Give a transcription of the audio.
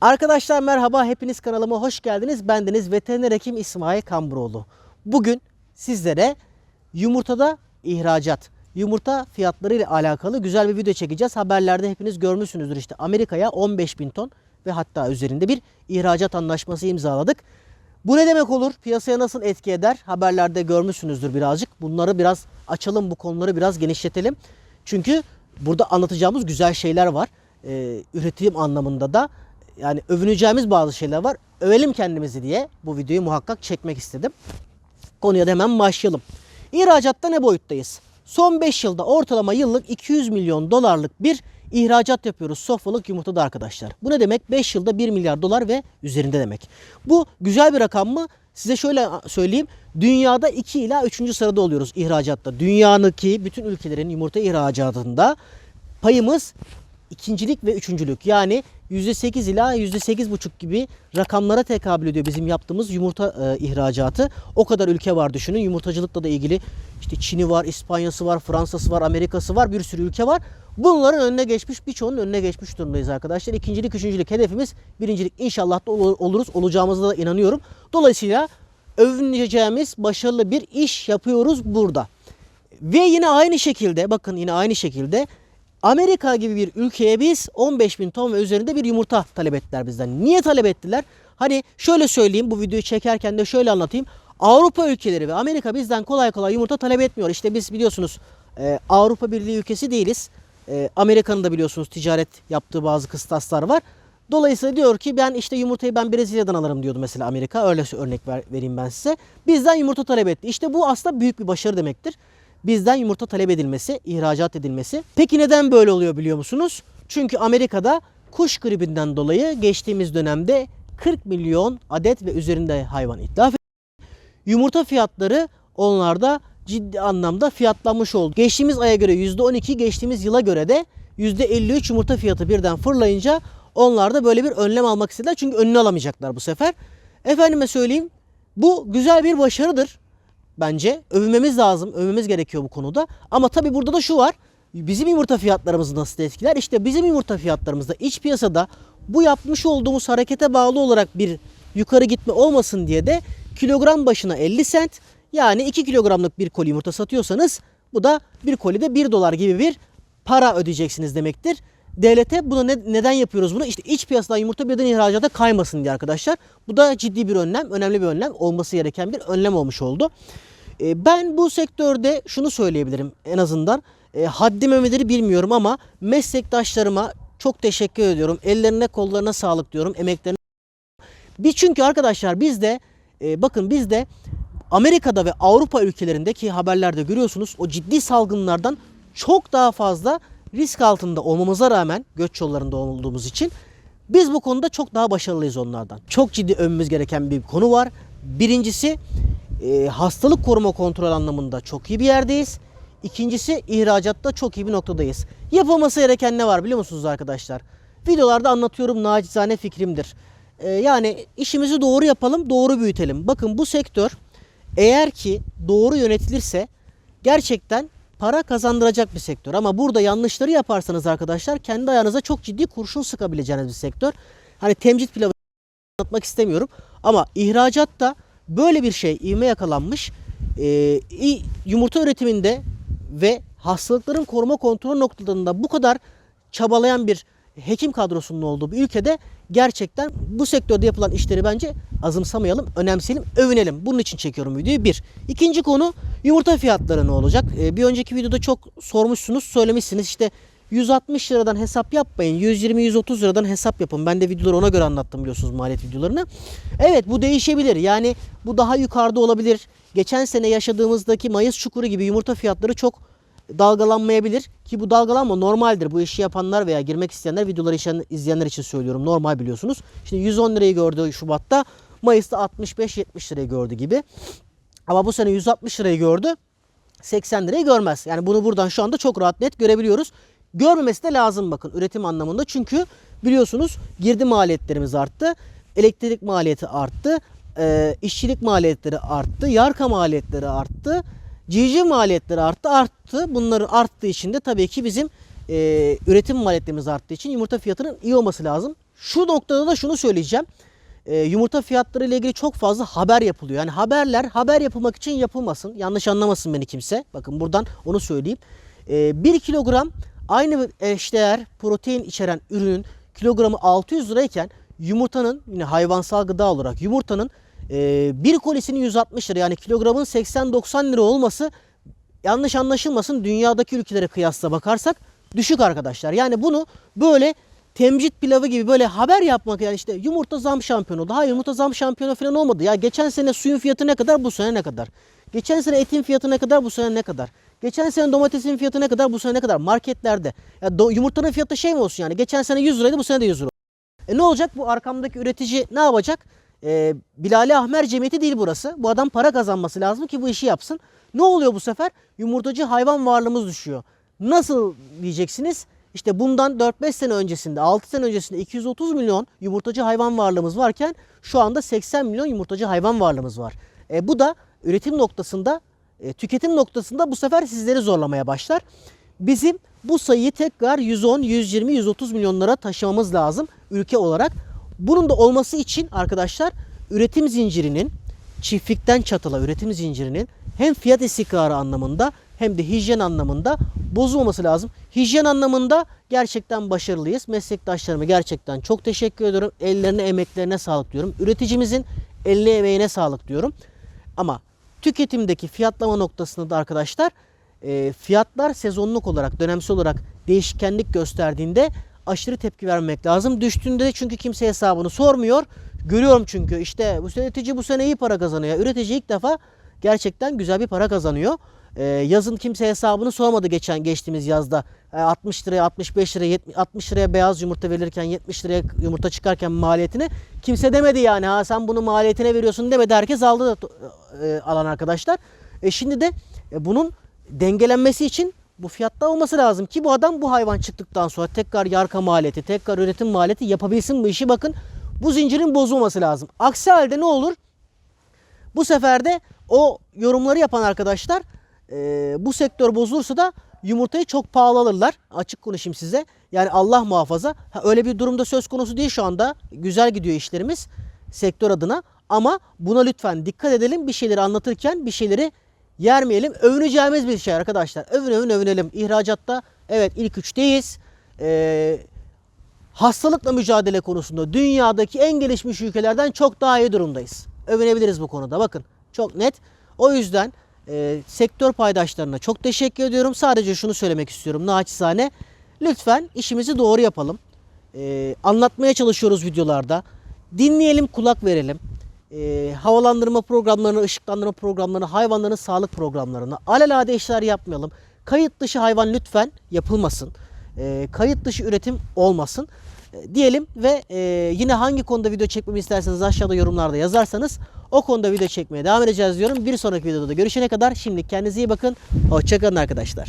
Arkadaşlar merhaba, hepiniz kanalıma hoş geldiniz. Bendeniz veteriner hekim İsmail Kamburoğlu. Bugün sizlere yumurtada ihracat, yumurta fiyatları ile alakalı güzel bir video çekeceğiz. Haberlerde hepiniz görmüşsünüzdür işte Amerika'ya 15 bin ton ve hatta üzerinde bir ihracat anlaşması imzaladık. Bu ne demek olur? Piyasaya nasıl etki eder? Haberlerde görmüşsünüzdür birazcık. Bunları biraz açalım, bu konuları biraz genişletelim. Çünkü burada anlatacağımız güzel şeyler var. Ee, üretim anlamında da yani övüneceğimiz bazı şeyler var. Övelim kendimizi diye bu videoyu muhakkak çekmek istedim. Konuya da hemen başlayalım. İhracatta ne boyuttayız? Son 5 yılda ortalama yıllık 200 milyon dolarlık bir ihracat yapıyoruz sofralık yumurtada arkadaşlar. Bu ne demek? 5 yılda 1 milyar dolar ve üzerinde demek. Bu güzel bir rakam mı? Size şöyle söyleyeyim. Dünyada 2 ila 3. sırada oluyoruz ihracatta. Dünyadaki bütün ülkelerin yumurta ihracatında payımız ikincilik ve üçüncülük. Yani %8 ila %8,5 gibi rakamlara tekabül ediyor bizim yaptığımız yumurta e, ihracatı. O kadar ülke var düşünün. Yumurtacılıkla da ilgili işte Çin'i var, İspanya'sı var, Fransa'sı var, Amerika'sı var, bir sürü ülke var. Bunların önüne geçmiş, birçoğunun önüne geçmiş durumdayız arkadaşlar. İkincilik, üçüncülük hedefimiz birincilik inşallah da ol- oluruz. Olacağımıza da inanıyorum. Dolayısıyla övüneceğimiz başarılı bir iş yapıyoruz burada. Ve yine aynı şekilde bakın yine aynı şekilde Amerika gibi bir ülkeye biz 15 bin ton ve üzerinde bir yumurta talep ettiler bizden. Niye talep ettiler? Hani şöyle söyleyeyim bu videoyu çekerken de şöyle anlatayım. Avrupa ülkeleri ve Amerika bizden kolay kolay yumurta talep etmiyor. İşte biz biliyorsunuz e, Avrupa Birliği ülkesi değiliz. E, Amerika'nın da biliyorsunuz ticaret yaptığı bazı kıstaslar var. Dolayısıyla diyor ki ben işte yumurtayı ben Brezilya'dan alırım diyordu mesela Amerika. Öyle örnek ver, vereyim ben size. Bizden yumurta talep etti. İşte bu aslında büyük bir başarı demektir. Bizden yumurta talep edilmesi, ihracat edilmesi. Peki neden böyle oluyor biliyor musunuz? Çünkü Amerika'da kuş gribinden dolayı geçtiğimiz dönemde 40 milyon adet ve üzerinde hayvan itlaf Yumurta fiyatları onlarda ciddi anlamda fiyatlanmış oldu. Geçtiğimiz aya göre %12, geçtiğimiz yıla göre de %53 yumurta fiyatı birden fırlayınca onlar da böyle bir önlem almak istediler. Çünkü önünü alamayacaklar bu sefer. Efendime söyleyeyim bu güzel bir başarıdır bence. Övünmemiz lazım, övmemiz gerekiyor bu konuda. Ama tabii burada da şu var. Bizim yumurta fiyatlarımızı nasıl etkiler? İşte bizim yumurta fiyatlarımızda iç piyasada bu yapmış olduğumuz harekete bağlı olarak bir yukarı gitme olmasın diye de kilogram başına 50 sent yani 2 kilogramlık bir koli yumurta satıyorsanız bu da bir kolide 1 dolar gibi bir para ödeyeceksiniz demektir. Devlete bunu ne- neden yapıyoruz bunu? İşte iç piyasadan yumurta birden ihracata kaymasın diye arkadaşlar. Bu da ciddi bir önlem, önemli bir önlem, olması gereken bir önlem olmuş oldu. E, Ben bu sektörde şunu söyleyebilirim en azından. E, haddime midir bilmiyorum ama meslektaşlarıma çok teşekkür ediyorum. Ellerine kollarına sağlık diyorum. Emeklerine biz çünkü arkadaşlar biz de e, bakın biz de Amerika'da ve Avrupa ülkelerindeki haberlerde görüyorsunuz o ciddi salgınlardan çok daha fazla risk altında olmamıza rağmen göç yollarında olduğumuz için biz bu konuda çok daha başarılıyız onlardan. Çok ciddi övmemiz gereken bir konu var. Birincisi e, hastalık koruma kontrol anlamında çok iyi bir yerdeyiz. İkincisi ihracatta çok iyi bir noktadayız. Yapılması gereken ne var biliyor musunuz arkadaşlar? Videolarda anlatıyorum nacizane fikrimdir. E, yani işimizi doğru yapalım, doğru büyütelim. Bakın bu sektör eğer ki doğru yönetilirse gerçekten para kazandıracak bir sektör. Ama burada yanlışları yaparsanız arkadaşlar kendi ayağınıza çok ciddi kurşun sıkabileceğiniz bir sektör. Hani temcit pilavı anlatmak istemiyorum. Ama ihracatta böyle bir şey ivme yakalanmış. Ee, yumurta üretiminde ve hastalıkların koruma kontrol noktalarında bu kadar çabalayan bir hekim kadrosunun olduğu bir ülkede gerçekten bu sektörde yapılan işleri bence azımsamayalım, önemseyelim, övünelim. Bunun için çekiyorum videoyu. Bir. İkinci konu yumurta fiyatları ne olacak? Ee, bir önceki videoda çok sormuşsunuz, söylemişsiniz. İşte 160 liradan hesap yapmayın. 120-130 liradan hesap yapın. Ben de videoları ona göre anlattım biliyorsunuz maliyet videolarını. Evet bu değişebilir. Yani bu daha yukarıda olabilir. Geçen sene yaşadığımızdaki Mayıs çukuru gibi yumurta fiyatları çok dalgalanmayabilir. Ki bu dalgalanma normaldir. Bu işi yapanlar veya girmek isteyenler videoları izleyenler için söylüyorum. Normal biliyorsunuz. Şimdi 110 lirayı gördü Şubat'ta. Mayıs'ta 65-70 lirayı gördü gibi. Ama bu sene 160 lirayı gördü. 80 lirayı görmez. Yani bunu buradan şu anda çok rahat net görebiliyoruz. Görmemesi de lazım bakın üretim anlamında. Çünkü biliyorsunuz girdi maliyetlerimiz arttı. Elektrik maliyeti arttı. işçilik maliyetleri arttı. Yarka maliyetleri arttı. Civciv maliyetleri arttı arttı. Bunların arttığı için de tabii ki bizim e, üretim maliyetlerimiz arttığı için yumurta fiyatının iyi olması lazım. Şu noktada da şunu söyleyeceğim. E, yumurta fiyatları ile ilgili çok fazla haber yapılıyor. Yani haberler haber yapılmak için yapılmasın. Yanlış anlamasın beni kimse. Bakın buradan onu söyleyeyim. E, 1 kilogram aynı eşdeğer protein içeren ürünün kilogramı 600 lirayken yumurtanın yine hayvansal gıda olarak yumurtanın e, bir kolisinin 160 lira yani kilogramın 80-90 lira olması yanlış anlaşılmasın dünyadaki ülkelere kıyasla bakarsak düşük arkadaşlar. Yani bunu böyle temcit pilavı gibi böyle haber yapmak yani işte yumurta zam şampiyonu. Hayır yumurta zam şampiyonu falan olmadı. Ya geçen sene suyun fiyatı ne kadar bu sene ne kadar? Geçen sene etin fiyatı ne kadar bu sene ne kadar? Geçen sene domatesin fiyatı ne kadar bu sene ne kadar? Marketlerde. Ya yumurtanın fiyatı şey mi olsun yani? Geçen sene 100 liraydı bu sene de 100 lira. E ne olacak? Bu arkamdaki üretici ne yapacak? E, Bilali Ahmer Cemiyeti değil burası. Bu adam para kazanması lazım ki bu işi yapsın. Ne oluyor bu sefer? Yumurtacı hayvan varlığımız düşüyor. Nasıl diyeceksiniz? İşte bundan 4-5 sene öncesinde, 6 sene öncesinde 230 milyon yumurtacı hayvan varlığımız varken şu anda 80 milyon yumurtacı hayvan varlığımız var. E, bu da üretim noktasında, e, tüketim noktasında bu sefer sizleri zorlamaya başlar. Bizim bu sayıyı tekrar 110, 120, 130 milyonlara taşımamız lazım ülke olarak. Bunun da olması için arkadaşlar üretim zincirinin çiftlikten çatıla üretim zincirinin hem fiyat istikrarı anlamında hem de hijyen anlamında bozulmaması lazım. Hijyen anlamında gerçekten başarılıyız. Meslektaşlarıma gerçekten çok teşekkür ediyorum. Ellerine, emeklerine sağlık diyorum. Üreticimizin eline, emeğine sağlık diyorum. Ama tüketimdeki fiyatlama noktasında da arkadaşlar e, fiyatlar sezonluk olarak, dönemsel olarak değişkenlik gösterdiğinde aşırı tepki vermek lazım. Düştüğünde çünkü kimse hesabını sormuyor. Görüyorum çünkü işte bu üretici bu sene iyi para kazanıyor. Üretici ilk defa gerçekten güzel bir para kazanıyor. Ee, yazın kimse hesabını sormadı geçen geçtiğimiz yazda. Ee, 60 liraya 65 liraya 70, 60 liraya beyaz yumurta verirken 70 liraya yumurta çıkarken maliyetini kimse demedi yani ha sen bunu maliyetine veriyorsun demedi. Herkes aldı da e, alan arkadaşlar. E şimdi de e, bunun dengelenmesi için bu fiyatta olması lazım ki bu adam bu hayvan çıktıktan sonra tekrar yarka maliyeti, tekrar üretim maliyeti yapabilsin bu işi. Bakın bu zincirin bozulması lazım. Aksi halde ne olur? Bu sefer de o yorumları yapan arkadaşlar e, bu sektör bozulursa da yumurtayı çok pahalı alırlar. Açık konuşayım size. Yani Allah muhafaza. Ha, öyle bir durumda söz konusu değil şu anda. Güzel gidiyor işlerimiz sektör adına. Ama buna lütfen dikkat edelim. Bir şeyleri anlatırken bir şeyleri yermeyelim. Övüneceğimiz bir şey arkadaşlar. Övün övün övünelim. İhracatta evet ilk üçteyiz. Ee, hastalıkla mücadele konusunda dünyadaki en gelişmiş ülkelerden çok daha iyi durumdayız. Övünebiliriz bu konuda. Bakın çok net. O yüzden e, sektör paydaşlarına çok teşekkür ediyorum. Sadece şunu söylemek istiyorum naçizane. Lütfen işimizi doğru yapalım. E, anlatmaya çalışıyoruz videolarda. Dinleyelim, kulak verelim. E, havalandırma programlarını, ışıklandırma programlarını, hayvanların sağlık programlarını alelade işler yapmayalım. Kayıt dışı hayvan lütfen yapılmasın. E, kayıt dışı üretim olmasın. E, diyelim ve e, yine hangi konuda video çekmemi isterseniz aşağıda yorumlarda yazarsanız o konuda video çekmeye devam edeceğiz diyorum. Bir sonraki videoda görüşene kadar şimdi kendinize iyi bakın. Hoşçakalın arkadaşlar.